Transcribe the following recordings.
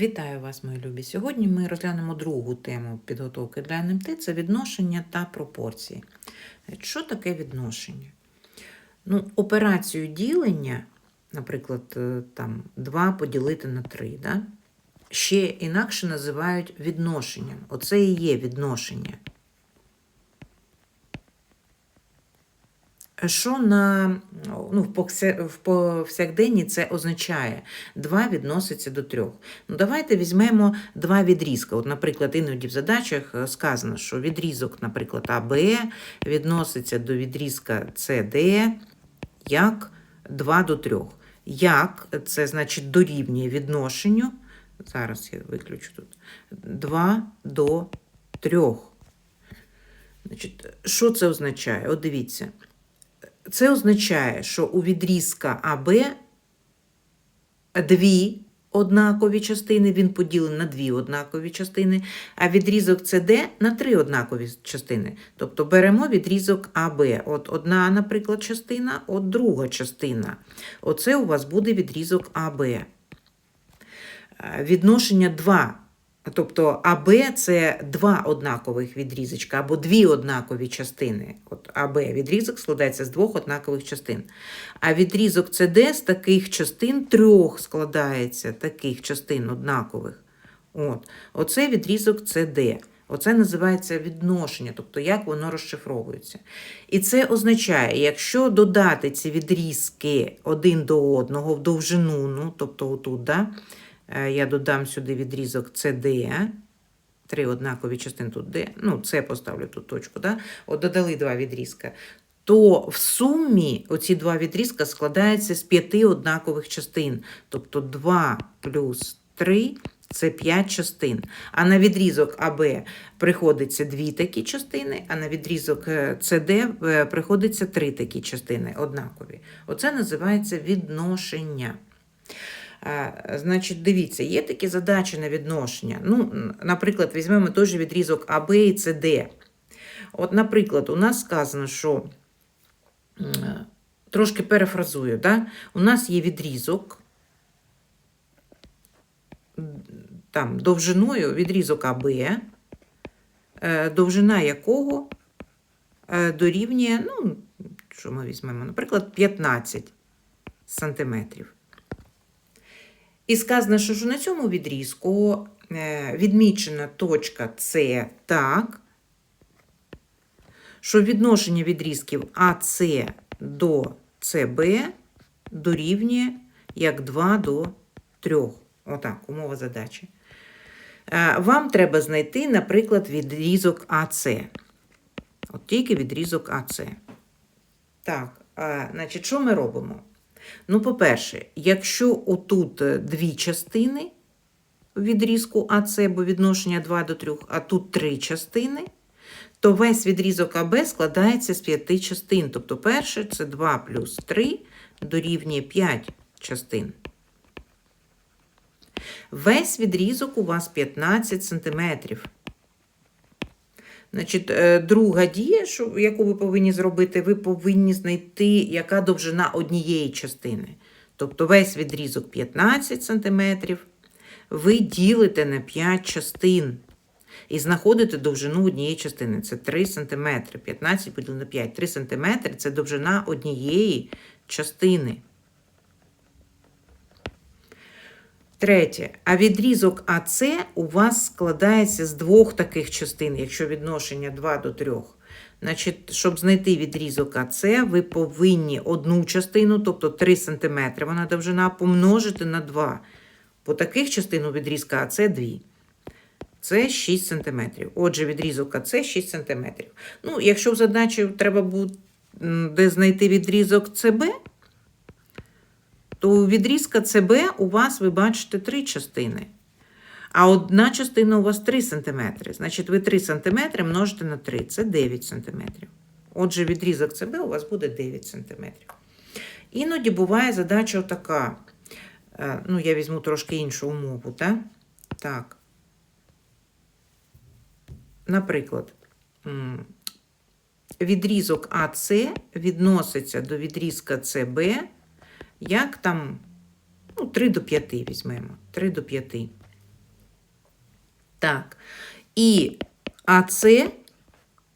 Вітаю вас, мої любі. Сьогодні ми розглянемо другу тему підготовки для НМТ це відношення та пропорції. Що таке відношення? Ну, операцію ділення, наприклад, е, там 2 поділити на 3, да? ще інакше називають відношенням. Оце і є відношення. Що на ну, в повсякденні це означає? 2 відноситься до 3. Ну, давайте візьмемо два відрізка. От, наприклад, іноді в задачах е, сказано, що відрізок, наприклад, АБ відноситься до відрізка СД як 2 до 3. Як це значить дорівнює відношенню. Зараз я виключу тут. 2 до 3. Значить, що це означає? От дивіться. Це означає, що у відрізка АБ дві однакові частини, він поділений на дві однакові частини, а відрізок СД на три однакові частини. Тобто беремо відрізок АБ. От одна, наприклад, частина, от друга частина. Оце у вас буде відрізок АБ. Е, Відношення 2. Тобто АБ це два однакових відрізочка або дві однакові частини. От АБ відрізок складається з двох однакових частин. А відрізок СД з таких частин трьох складається, таких частин однакових. От. Оце відрізок СД. Оце називається відношення, тобто як воно розшифровується. І це означає, якщо додати ці відрізки один до одного в довжину, ну, тобто отут, да, я додам сюди відрізок CD, три однакові частини тут D, ну, це поставлю тут точку, да? от додали два відрізка, то в сумі оці два відрізка складаються з п'яти однакових частин. Тобто 2 плюс 3 це 5 частин. А на відрізок АБ приходиться дві такі частини, а на відрізок е, СД е, приходиться три такі частини однакові. Оце називається відношення. Значить, дивіться, є такі задачі на відношення. Ну, наприклад, візьмемо той же відрізок АБ і СД. От, наприклад, у нас сказано, що трошки перефразую, да? у нас є відрізок, там, довжиною відрізок АБ, е, довжина якого е, дорівнює, ну, що ми візьмемо, наприклад, 15 сантиметрів. І сказано, що на цьому відрізку е, відмічена точка С так, що відношення відрізків АС до СБ дорівнює як 2 до 3. Отак, умова задачі. Е, Вам треба знайти, наприклад, відрізок АС. От тільки відрізок АС. Так, значить, що ми робимо? Ну, по-перше, якщо отут е, дві частини відрізку АС, бо відношення 2 до 3, а тут три частини, то весь відрізок АБ складається з п'яти частин. Тобто перше це 2 плюс 3 дорівнює 5 частин. Весь відрізок у вас 15 сантиметрів. Значить, е, друга дія, яку ви повинні зробити, ви повинні знайти, яка довжина однієї частини. Тобто весь відрізок 15 см, ви ділите на 5 частин і знаходите довжину однієї частини. Це 3 см. 15 поділено на 5. 3 см це довжина однієї частини. Третє. А відрізок АС у вас складається з двох таких частин, якщо відношення 2 до 3. Значить, щоб знайти відрізок АС, ви повинні одну частину, тобто 3 см, вона довжина, помножити на 2. По таких частин у відрізка АС 2. Це 6 см. Отже, відрізок АС 6 см. Ну, якщо в задачі треба буде знайти відрізок СБ, то у відрізка ЦБ у вас, ви бачите, три частини. А одна частина у вас 3 см. Значить, ви 3 см множите на 3, це 9 см. Отже, відрізок ЦБ у вас буде 9 см. Іноді буває задача така. Е, Ну, я візьму трошки іншу умову, так? Так. Наприклад, відрізок АС відноситься до відрізка СБ як там, ну, 3 до 5 візьмемо. 3 до 5. Так. І АЦ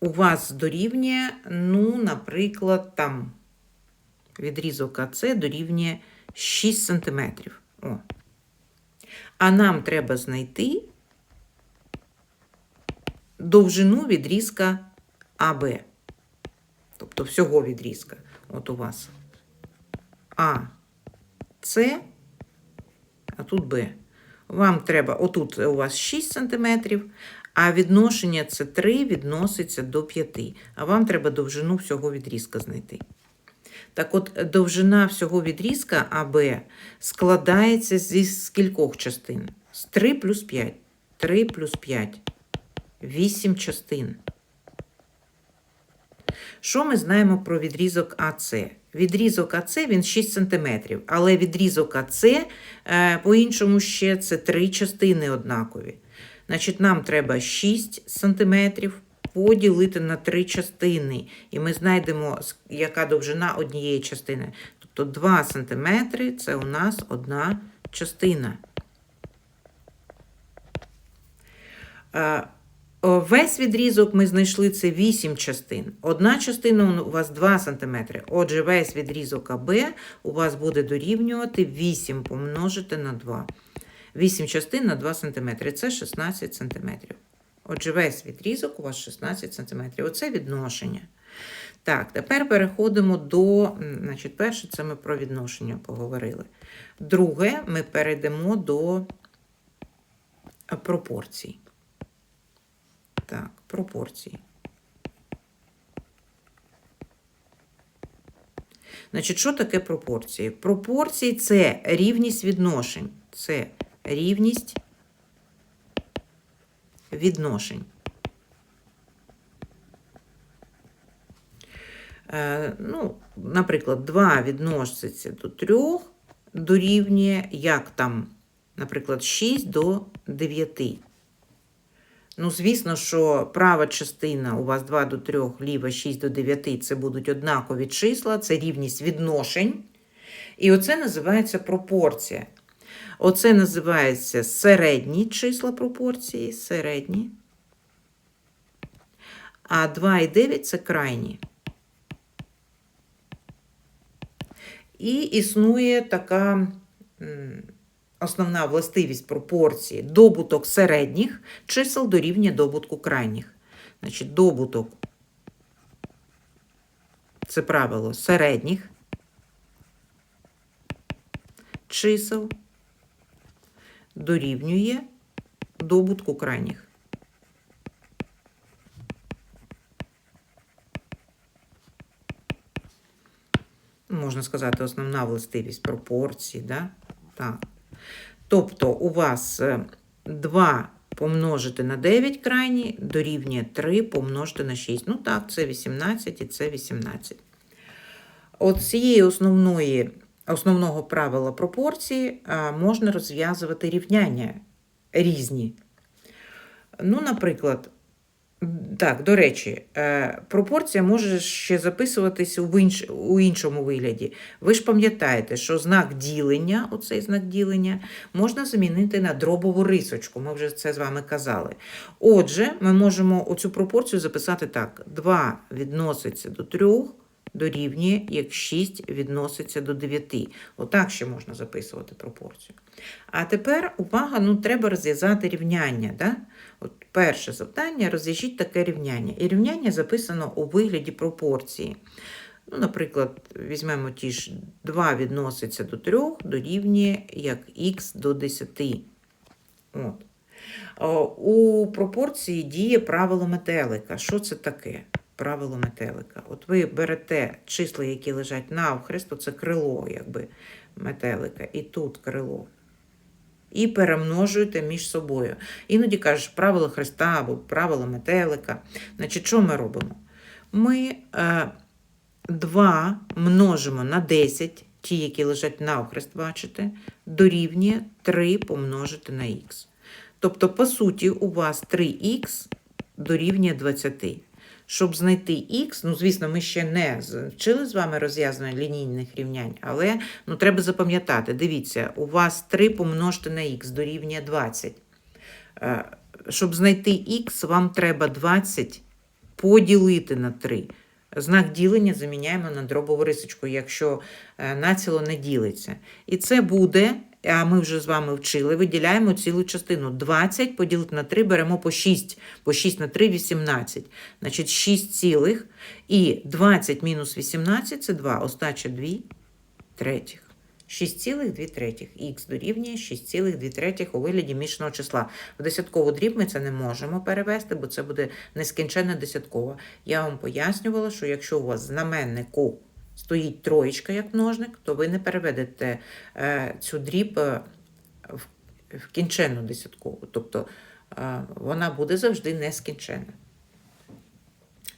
у вас дорівнює, ну, наприклад, там відрізок АЦ дорівнює 6 см. О. А нам треба знайти довжину відрізка АБ. Тобто всього відрізка. От у вас А, С, а тут Б. Вам треба, отут у вас 6 см, а відношення це 3 відноситься до 5. А вам треба довжину всього відрізка знайти. Так от, довжина всього відрізка АБ складається зі скількох частин? З 3 плюс 5. 3 плюс 5. 8 частин. Що ми знаємо про відрізок АЦ? Відрізок АЦ він 6 см, але відрізок АЦ е, по-іншому ще це три частини однакові. Значить, нам треба 6 см поділити на три частини. І ми знайдемо, яка довжина однієї частини. Тобто 2 см це у нас одна частина. Весь відрізок ми знайшли це 8 частин. Одна частина у вас 2 см. Отже, весь відрізок АБ у вас буде дорівнювати 8 помножити на 2. 8 частин на 2 см. Це 16 см. Отже, весь відрізок у вас 16 см. Оце відношення. Так, тепер переходимо до, значить, перше, це ми про відношення поговорили. Друге, ми перейдемо до е, пропорцій. Так, пропорції. Значить, що таке пропорції? Пропорції це рівність відношень. Це рівність відношень. Е, ну, наприклад, 2 відноситься до 3, дорівнює, як там, наприклад, 6 до 9. Ну, звісно, що права частина у вас 2 до 3, ліва 6 до 9 це будуть однакові числа, це рівність відношень. І оце називається пропорція. Оце називається середні числа пропорції, середні. А 2 і 9 це крайні. І існує така основна властивість пропорції добуток середніх чисел дорівнює добутку крайніх. Значить, добуток це правило середніх чисел дорівнює добутку крайніх. Можна сказати, основна властивість пропорції. Да? Так. Тобто у вас 2 помножити на 9 крайні дорівнює 3 помножити на 6. Ну так, це 18 і це 18. От цієї основної, основного правила пропорції можна розв'язувати рівняння різні. Ну, наприклад, так, до речі, е, пропорція може ще записуватися у іншому вигляді. Ви ж пам'ятаєте, що знак ділення, оцей знак ділення, можна замінити на дробову рисочку. Ми вже це з вами казали. Отже, ми можемо оцю пропорцію записати так: 2 відноситься до 3, дорівнює, як 6 відноситься до 9. Отак ще можна записувати пропорцію. А тепер увага, ну треба розв'язати рівняння. Да? Перше завдання розв'яжіть таке рівняння. І рівняння записано у вигляді пропорції. Ну, наприклад, візьмемо ті ж 2 відноситься до 3, дорівнює як х до 10. От. У пропорції діє правило метелика. Що це таке? Правило метелика. От ви берете числа, які лежать навхрест, то це крило, якби метелика, і тут крило. І перемножуєте між собою. Іноді кажеш правило Христа або правило метелика. Значить, що ми робимо? Ми е, 2 множимо на 10, ті, які лежать навхрест, бачите, дорівнює 3 помножити на х. Тобто, по суті, у вас 3х дорівнює 20. Щоб знайти х, ну, звісно, ми ще не вчили з вами розв'язування лінійних рівнянь, але ну, треба запам'ятати, дивіться, у вас 3 помножити на х дорівнює 20. Е, Щоб знайти х, вам треба 20 поділити на 3. Знак ділення заміняємо на дробову рисочку, якщо е, націло не ділиться. І це буде, а ми вже з вами вчили, виділяємо цілу частину. 20 поділити на 3 беремо по 6. По 6 на 3 – 18. Значить, 6 цілих. І 20 мінус 18 – це 2. Остача 2 третіх. 6,2 третіх. Х дорівнює 6,2 третіх у вигляді мішаного числа. В десяткову дріб ми це не можемо перевести, бо це буде нескінченне десяткове. Я вам пояснювала, що якщо у вас знаменнику стоїть троєчка як множник, то ви не переведете е, цю дріб е, в, кінченну десяткову. Тобто е, вона буде завжди нескінченна.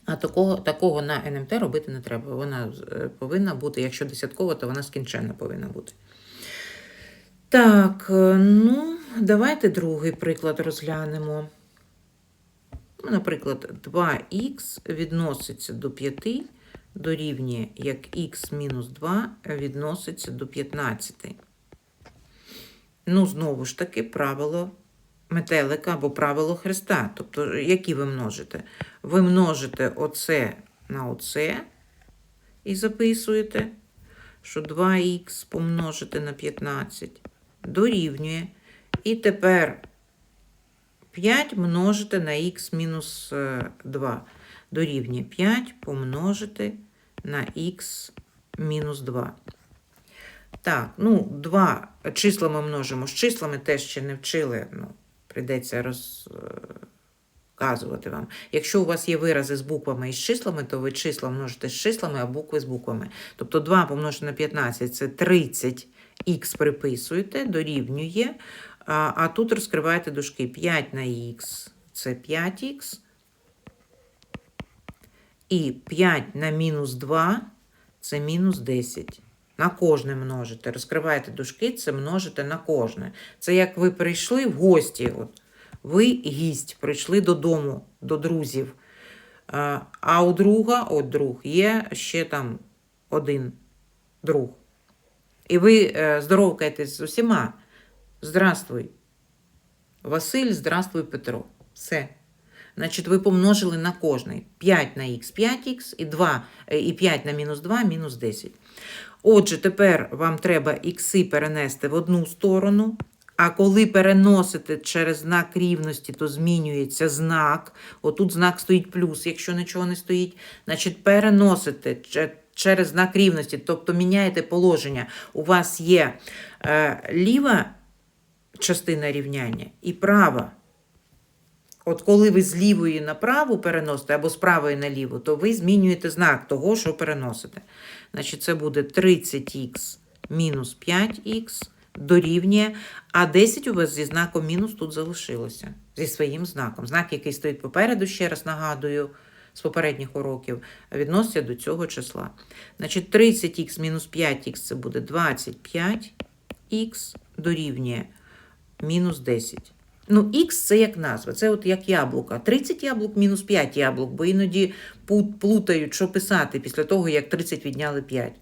А такого, такого на НМТ робити не треба. Вона повинна бути, якщо десяткова, то вона скінченна повинна бути. Так, ну, давайте другий приклад розглянемо. Ну, Наприклад, 2х відноситься до 5, дорівнює як х мінус 2 відноситься до 15. Ну, знову ж таки, правило метелика або правило хреста. Тобто, які ви множите? Ви множите оце на оце і записуєте, що 2х помножити на 15 дорівнює. І тепер 5 множити на х мінус е, 2 дорівнює 5 помножити на х мінус 2. Так, ну, два числа ми множимо з числами, теж ще не вчили. Ну, прийдеться розказувати вам. Якщо у вас є вирази з буквами і з числами, то ви числа множите з числами, а букви з буквами. Тобто 2 помножити на 15 це 30 х приписуєте, дорівнює. А, а тут розкриваєте дужки 5 на х це 5х. І 5 на мінус 2 це мінус 10. На кожне множите. Розкриваєте дужки, це множите на кожне. Це як ви прийшли в гості. От. Ви гість, прийшли додому, до друзів. А, у друга, от друг, є ще там один друг. І ви е, здоровкаєтесь з усіма. Здравствуй, Василь, здравствуй, Петро. Все. Значить, ви помножили на кожний. 5 на х 5х і 2, е, і 5 на мінус 2 мінус 10. Отже, тепер вам треба ікси перенести в одну сторону, а коли переносите через знак рівності, то змінюється знак. Отут знак стоїть плюс, якщо нічого не стоїть. Значить, переносите через знак рівності, тобто міняєте положення. У вас є е, ліва частина рівняння і права. От коли ви з лівої на праву переносите або з правої на ліву, то ви змінюєте знак того, що переносите. Значить, це буде 30х мінус 5х дорівнює, а 10 у вас зі знаком мінус тут залишилося. Зі своїм знаком. Знак, який стоїть попереду, ще раз нагадую, з попередніх уроків, відноситься до цього числа. Значить, 30х мінус 5х це буде 25х дорівнює мінус 10. Ну, х це як назва, це от як яблука. 30 яблук мінус 5 яблук, бо іноді плутають, що писати після того, як 30 відняли 5.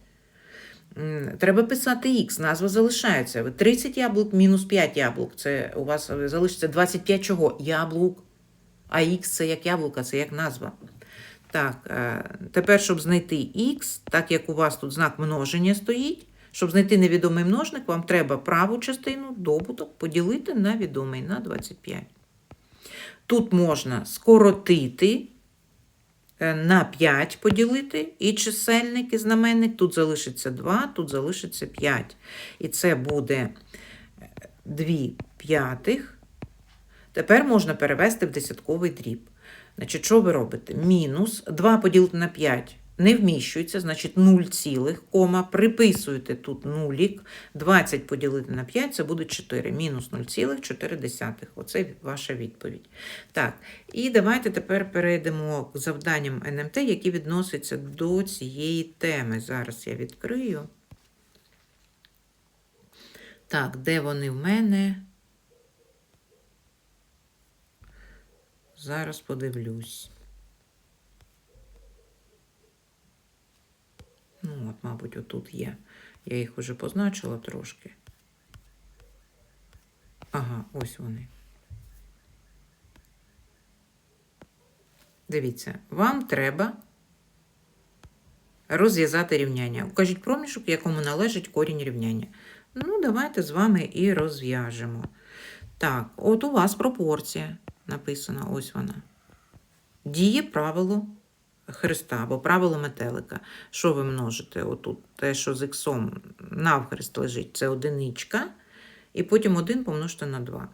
Треба писати х, назва залишається. 30 яблук мінус 5 яблук. Це у вас залишиться 25 чого? Яблук. А х це як яблука, це як назва. Так, е, тепер, щоб знайти х, так як у вас тут знак множення стоїть, щоб знайти невідомий множник, вам треба праву частину добуток поділити на відомий на 25. Тут можна скоротити е, на 5 поділити і чисельник, і знаменник. Тут залишиться 2, тут залишиться 5. І це буде 2 п'ятих. Тепер можна перевести в десятковий дріб. Значить, що ви робите? Мінус 2 поділити на 5 не вміщується, значить 0 цілих, кома, приписуєте тут нулік, 20 поділити на 5, це буде 4, мінус 0,4. Оце ваша відповідь. Так, і давайте тепер перейдемо к завданням НМТ, які відносяться до цієї теми. Зараз я відкрию. Так, де вони в мене? Зараз подивлюсь. Ну, от, мабуть, отут є. Я їх уже позначила трошки. Ага, ось вони. Дивіться, вам треба розв'язати рівняння. Укажіть проміжок, якому належить корінь рівняння. Ну, давайте з вами і розв'яжемо. Так, от у вас пропорція написана, ось вона. Діє правило Христа або правило метелика. Що ви множите? Отут те, що з іксом навхрест лежить, це одиничка, і потім 1 помножте на 2.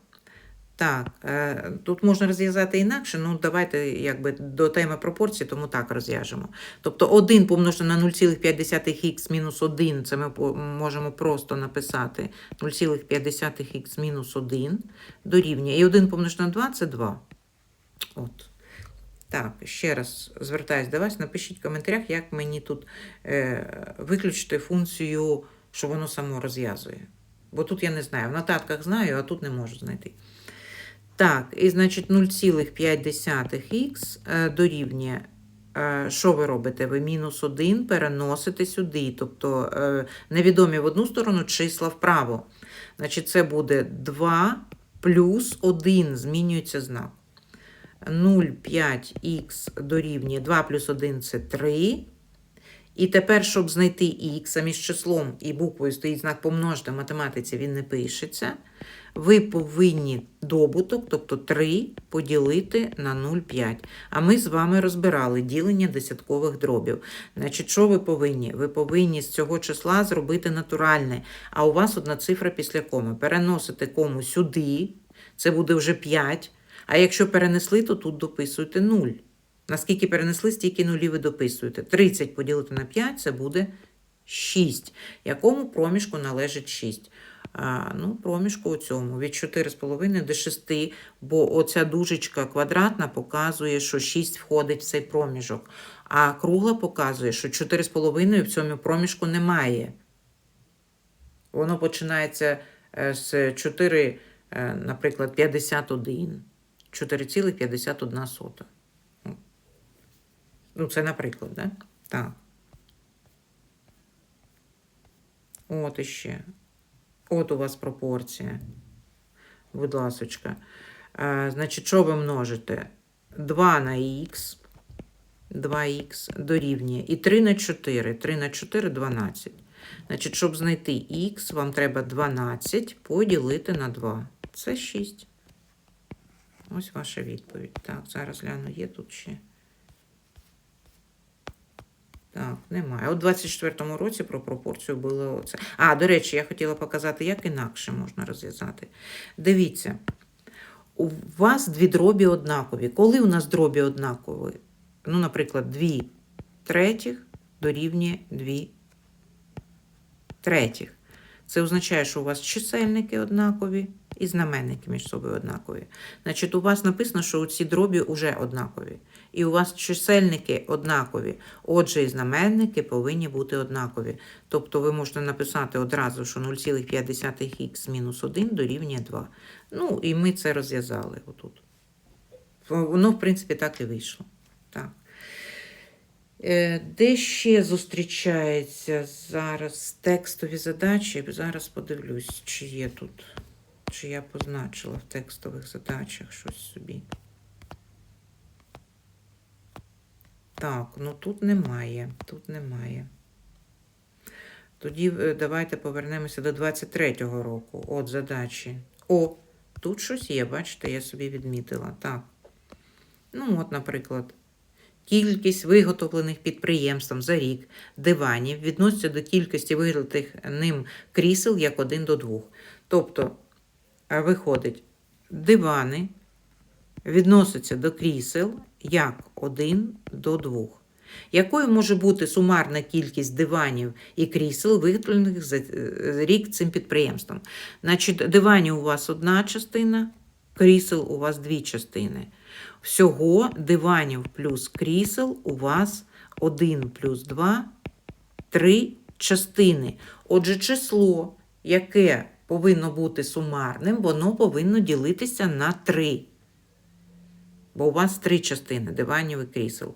Так, е, тут можна розв'язати інакше, ну давайте якби до теми пропорції, тому так розв'яжемо. Тобто 1 помножити на 0,5х мінус 1, це ми можемо просто написати 0,5х мінус 1 дорівнює. І 1 помножити на 2 це 2. От. Так, ще раз звертаюсь до вас, напишіть в коментарях, як мені тут е, виключити функцію, що воно само розв'язує. Бо тут я не знаю. В нотатках знаю, а тут не можу знайти. Так, і значить 0,5х е, дорівнює. е, Що ви робите? Ви мінус 1 переносите сюди. Тобто е, невідомі в одну сторону числа вправо. Значить, це буде 2 плюс 1, змінюється знак. 0,5х дорівнює 2 плюс 1 це 3. І тепер, щоб знайти х, між числом і буквою стоїть знак помножити, в математиці він не пишеться. Ви повинні добуток, тобто 3, поділити на 0,5. А ми з вами розбирали ділення десяткових дробів. Значить, що ви повинні? Ви повинні з цього числа зробити натуральне. А у вас одна цифра після коми. Переносите кому сюди, це буде вже 5. А якщо перенесли, то тут дописуєте 0. Наскільки перенесли, стільки нулів ви дописуєте. 30 поділити на 5 це буде 6. Якому проміжку належить 6? А, ну, проміжку у цьому від 4,5 до 6, бо оця дужечка квадратна показує, що 6 входить в цей проміжок. А кругла показує, що 4,5 в цьому проміжку немає. Воно починається е, з 4, е, наприклад, 51. 4,51 сота. Ну, це наприклад, да? Так. От іще. От у вас пропорція. Будь ласочка. Е, значить, що ви множите? 2 на х. 2х дорівнює. І 3 на 4. 3 на 4 12. Значить, щоб знайти х, вам треба 12 поділити на 2. Це 6. Ось ваша відповідь. Так, зараз гляну, є тут ще. Так, немає. У 24-му році про пропорцію було це. А, до речі, я хотіла показати, як інакше можна розв'язати. Дивіться, у вас дві дробі однакові. Коли у нас дробі однакові? Ну, наприклад, 2 третіх дорівнює 2 третіх. Це означає, що у вас чисельники однакові і знаменники між собою однакові. Значить, у вас написано, що ці дробі вже однакові. І у вас чисельники однакові. Отже, і знаменники повинні бути однакові. Тобто ви можете написати одразу, що 0,5х мінус 1 дорівнює 2. Ну, і ми це розв'язали отут. Воно, в принципі, так і вийшло. Так. Е, Де ще зустрічається зараз текстові задачі? Зараз подивлюсь, чи є тут, чи я позначила в текстових задачах щось собі. Так, ну тут немає. Тут немає. Тоді е, давайте повернемося до 23-го року. От задачі. О, тут щось є, бачите, я собі відмітила. Так. Ну, от, наприклад. Кількість виготовлених підприємством за рік диванів відноситься до кількості виготовлених ним крісел як 1 до 2. Тобто, виходить, дивани відносяться до крісел як 1 до 2. Якою може бути сумарна кількість диванів і крісел, виготовлених за е, рік цим підприємством? Значить, диванів у вас одна частина, крісел у вас дві частини. Всього диванів плюс крісел у вас 1 плюс 2, 3 частини. Отже, число, яке повинно бути сумарним, воно повинно ділитися на 3. Бо у вас три частини диванів і крісел.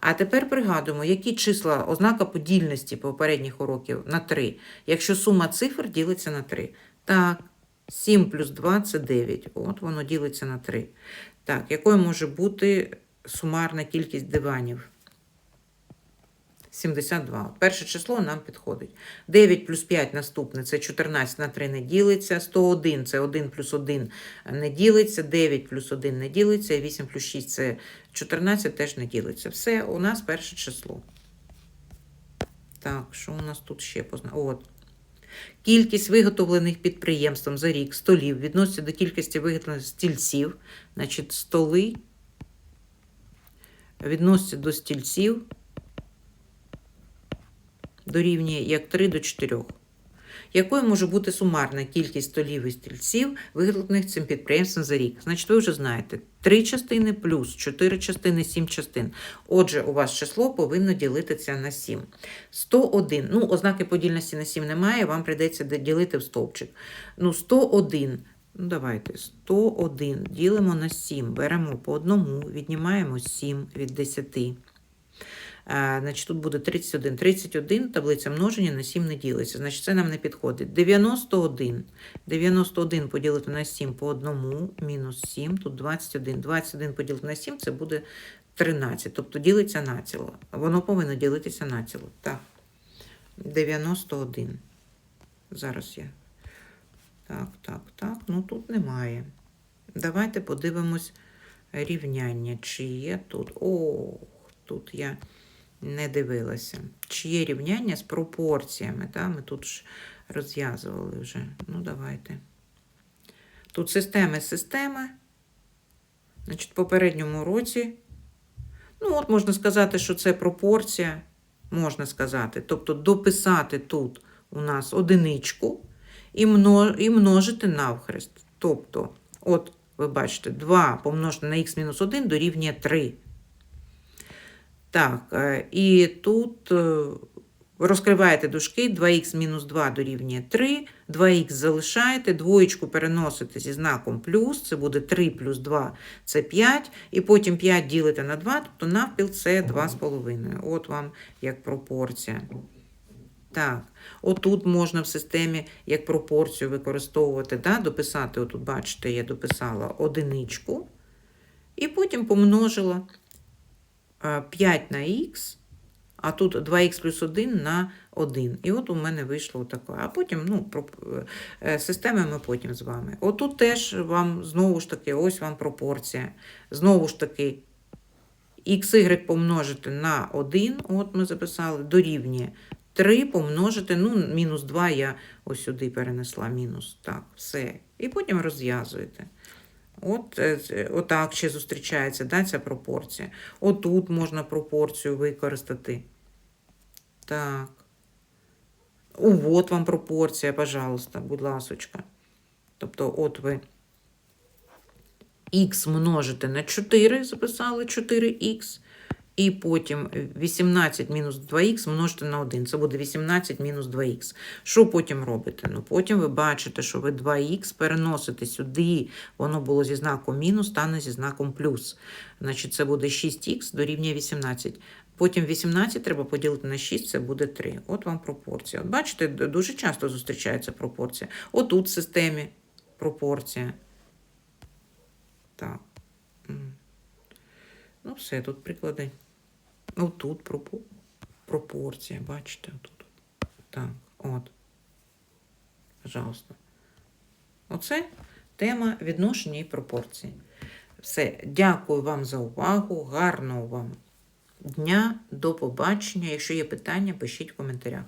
А тепер пригадуємо, які числа, ознака подільності попередніх уроків на 3, якщо сума цифр ділиться на 3. Так, 7 плюс 2 це 9. От воно ділиться на 3. Так, якою може бути сумарна кількість диванів. 72. От Перше число нам підходить. 9 плюс 5 наступне це 14 на 3 не ділиться. 101 це 1 плюс 1 не ділиться. 9 плюс 1 не ділиться. і 8 плюс 6 це 14 теж не ділиться. Все, у нас перше число. Так, що у нас тут ще позна? От. Кількість виготовлених підприємством за рік столів відноситься до кількості виготовлених стільців. Значить, столи відносяться до стільців дорівнює як 3 до 4. Якою може бути сумарна кількість столів і стільців, виготовлених цим підприємством за рік? Значить, ви вже знаєте, 3 частини плюс 4 частини, 7 частин. Отже, у вас число повинно ділитися на 7. 101. Ну, ознаки подільності на 7 немає, вам прийдеться ділити в стовпчик. Ну, 101. Ну, давайте, 101 ділимо на 7, беремо по одному, віднімаємо 7 від 10. А, значить, тут буде 31. 31 таблиця множення на 7 не ділиться. Значить, це нам не підходить. 91. 91 поділити на 7 по одному, мінус 7, тут 21. 21 поділити на 7, це буде 13. Тобто ділиться націло. Воно повинно ділитися націло. Так. 91. Зараз я. Так, так, так. Ну тут немає. Давайте подивимось рівняння. Чи є тут. Ох, тут я не дивилася. Чи є рівняння з пропорціями? Та? Ми тут ж розв'язували вже. Ну, давайте. Тут системи системи. Значить, в попередньому році. Ну, от можна сказати, що це пропорція. Можна сказати. Тобто дописати тут у нас одиничку і, множити навхрест. Тобто, от ви бачите, 2 помножити на х-1 дорівнює 3. Так, е, і тут е, розкриваєте дужки, 2х мінус 2 дорівнює 3, 2х залишаєте, двоєчку переносите зі знаком плюс, це буде 3 плюс 2 це 5, і потім 5 ділите на 2, тобто навпіл це 2,5. От вам як пропорція. Так, отут можна в системі як пропорцію використовувати, да, дописати, отут, бачите, я дописала одиничку, і потім помножила 5 на х, а тут 2х плюс 1 на 1. І от у мене вийшло таке. А потім, ну, про, е, системи ми потім з вами. Отут теж вам, знову ж таки, ось вам пропорція. Знову ж таки, xy помножити на 1, от ми записали, дорівнює 3 помножити, ну, мінус 2 я ось сюди перенесла мінус. Так, все. І потім розв'язуєте. От, е, отак ще зустрічається да, ця пропорція. Отут можна пропорцію використати. Так. От вам пропорція, пожалуйста, будь ласочка. Тобто, от ви х множите на 4, записали 4х, і потім 18 мінус 2х множите на 1. Це буде 18 мінус 2х. Що потім робите? Ну, потім ви бачите, що ви 2х переносите сюди, воно було зі знаком мінус, стане зі знаком плюс. Значить, це буде 6х дорівнює 18. Потім 18 треба поділити на 6, це буде 3. От вам пропорція. От бачите, дуже часто зустрічається пропорція. Отут в системі пропорція. Так. Ну, все, тут приклади. Ну, тут пропорція, бачите, тут. Так, от. Пожалуйста. Оце тема відношення і пропорції. Все, дякую вам за увагу. Гарного вам дня, до побачення. Якщо є питання, пишіть в коментарях.